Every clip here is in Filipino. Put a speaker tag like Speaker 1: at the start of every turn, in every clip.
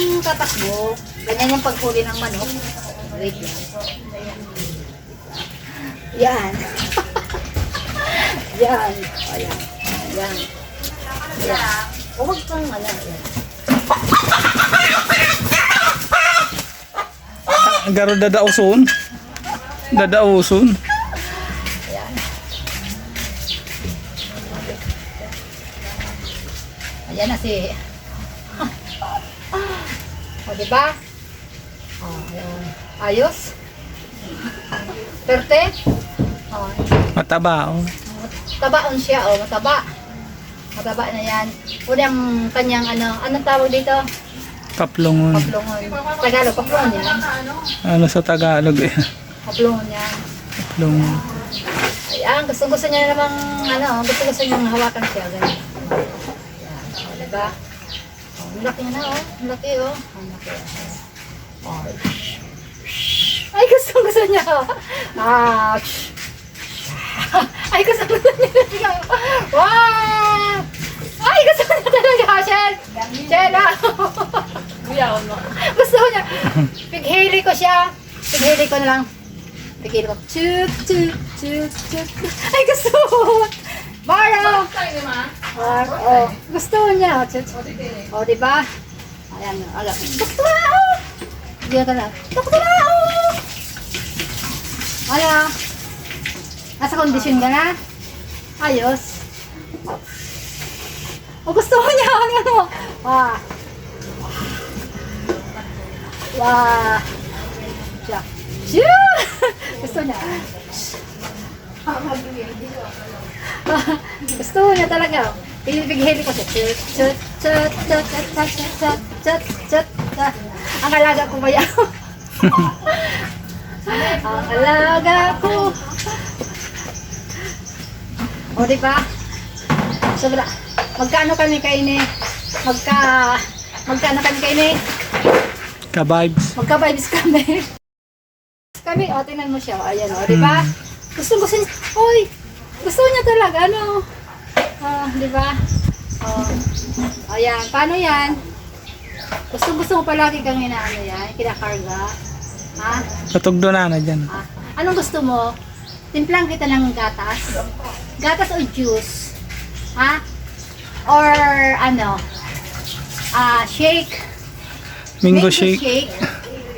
Speaker 1: siyang tatakbo. Ganyan yung paghuli ng manok. Wait lang. Yan. Yan. O, yan. Yan. Yan. O, huwag kang ano. Yan.
Speaker 2: Garo dadauson. Dadauson.
Speaker 1: Ayan. Ayan na si... o, diba? O, ayan. Ayos? Perte? O,
Speaker 2: Mataba oh.
Speaker 1: tabaon siya, o, mataba. Mataba na yan. Unang kanyang ano, anong tawag dito?
Speaker 2: Kaplongon.
Speaker 1: Paplongon. Tagalog, paplongon yan.
Speaker 2: Ano sa Tagalog eh.
Speaker 1: Paplongon yan.
Speaker 2: Kaplongon.
Speaker 1: Ayan, gusto gusto niya namang, ano, gusto gusto niyang hawakan siya, ganyan. Ayan, o, diba? Laki na, oh. Laki, oh. Ang laki. Oh. Ay, gusto gusto niya. Ah, shh. Ay, gusto gusto niya. Wow! Ay, gusto niya talaga, Shen. Shen, ah. gusto niya. Pighili ko siya. Pighili ko na lang. Pighili ko. Chut, chut, chut, chut. Ay, gusto! Mara! Mar, oh. Gusto niya. Chut. Oh, di ba? Ayan, alam. Gusto na! oh. Diyan ka na. Gusto na! oh. Ano? Nasa kondisyon ka na? Ayos. Oh, gusto mo niya. Ano, ano? Wah. Wah. Siya. Siya! Gusto niya. Gusto niya talaga. Pinipighili ko siya. Chut, chut, chut, chut, chut, chut, chut, chut, chut, chut. Ang alaga ko ba yan? Ang alaga ko. O, di ba? Sobra. Magkano kami kaini? Magka... Magkano kami kaini?
Speaker 2: Ka-vibes.
Speaker 1: Magka-vibes kami. kami, o, tingnan mo siya. O, ayan, o, di ba? Gusto, gusto niya. Uy! Gusto niya talaga, ano? Ah, di ba? O, ayan. Paano yan? Gusto, gusto mo palagi kang inaano yan? Kinakarga? Ha?
Speaker 2: Katugdo na na dyan.
Speaker 1: Ah, anong gusto mo? Timplang kita ng gatas? Gatas o juice? Ha? Or ano? Ah, shake?
Speaker 2: Mango shake.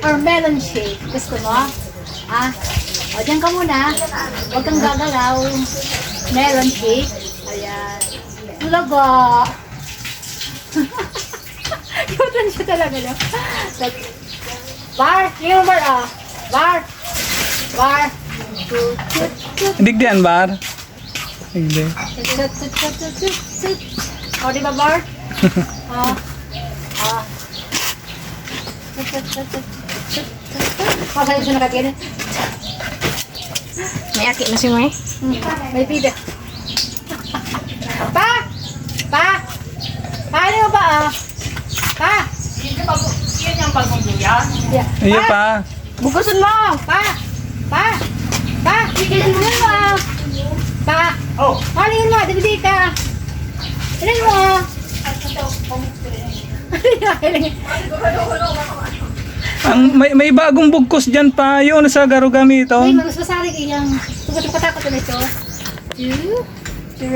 Speaker 1: Or melon shake? Gusto mo? Ha? O, dyan ka muna. Huwag kang gagalaw. Melon cake. Ayan. Laga. Cute lang siya talaga, no? Bar! Humor, ah! Bar! Bar!
Speaker 2: Dig Bar.
Speaker 1: Hindi. O, di ba, Bar? Ah. Ah. Pasaya siya na kagin.
Speaker 3: May aki na si May.
Speaker 1: Hmm, May pida. Pa! Pa! Paano mo ba ah? Pa!
Speaker 3: Yan yung bagong buyan.
Speaker 1: Yeah.
Speaker 2: Iyo pa.
Speaker 1: Bukasan mo! Pa! Pa! Pa! Tingnan mo ah! Pa!
Speaker 3: Oh.
Speaker 1: Halingin mo! Dibidi ka! Halingin mo! Halingin.
Speaker 2: Ang may may bagong bugkos diyan pa. Yung sa garo
Speaker 1: Uy,
Speaker 2: gamiton.
Speaker 1: magus masalig iyang. Tugat ko takot ulit ito. Two. Two.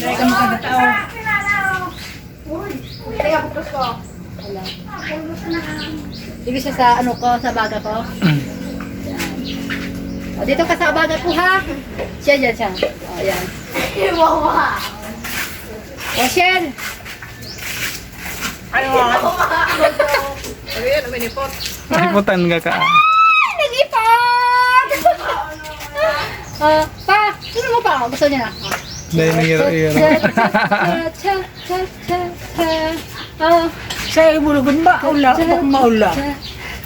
Speaker 3: Dahil ka tao.
Speaker 1: Teka, putos ko. Wala. Dito siya sa ano ko, sa baga ko. O, dito ka sa baga ko ha. Siya dyan siya. O, yan. O, Shen.
Speaker 3: Ano mo? Ano yan? Uminipot.
Speaker 2: Naiputan ka ka.
Speaker 1: Nag-ipot! Ah, pa, sino mo pa? Gusto niya na?
Speaker 2: Dahil
Speaker 1: nangyari-iro.
Speaker 3: Saya bulugan ba? Ula, maula.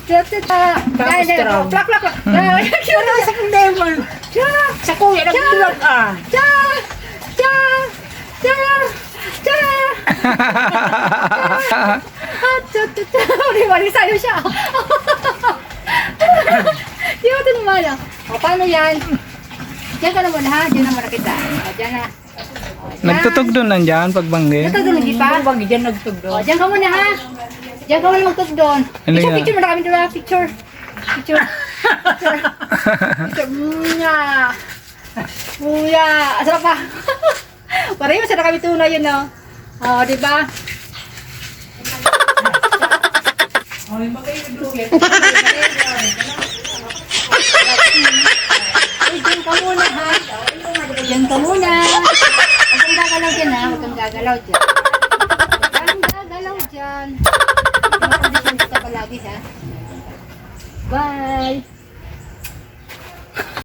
Speaker 3: Tapos terang.
Speaker 1: Plak, plak, plak. Hmm.
Speaker 3: Ano sa
Speaker 1: pandemon?
Speaker 3: Sa kuya, nag-plak ah.
Speaker 1: Cha! Cha! Cha! 아, 저, 저, 저, 우리 많이 살려셔. Tiyotin mo yan. O, paano yan? Diyan ka naman ha. Diyan naman nakita. O, diyan na. O,
Speaker 2: diyan. Nagtutugdon nandiyan pag bangge.
Speaker 1: Nagtutugdon hindi pa.
Speaker 3: Pag bangge,
Speaker 1: diyan
Speaker 3: nagtugdon.
Speaker 1: O, diyan ka muna ha. Diyan ka muna magtugdon.
Speaker 2: Ano
Speaker 1: picture, picture. Marami doon picture. Picture. Picture. Picture. Muya. Muya. Asarap pa. Pareho sa kami tunay yun, no? O, di ba? Ay, diyan ka muna, ha? Diyan ka muna. Huwag kang gagalaw dyan, ha? Huwag kang gagalaw dyan. Huwag kang gagalaw dyan. Pinakondisyon kita palagi, ha? Bye!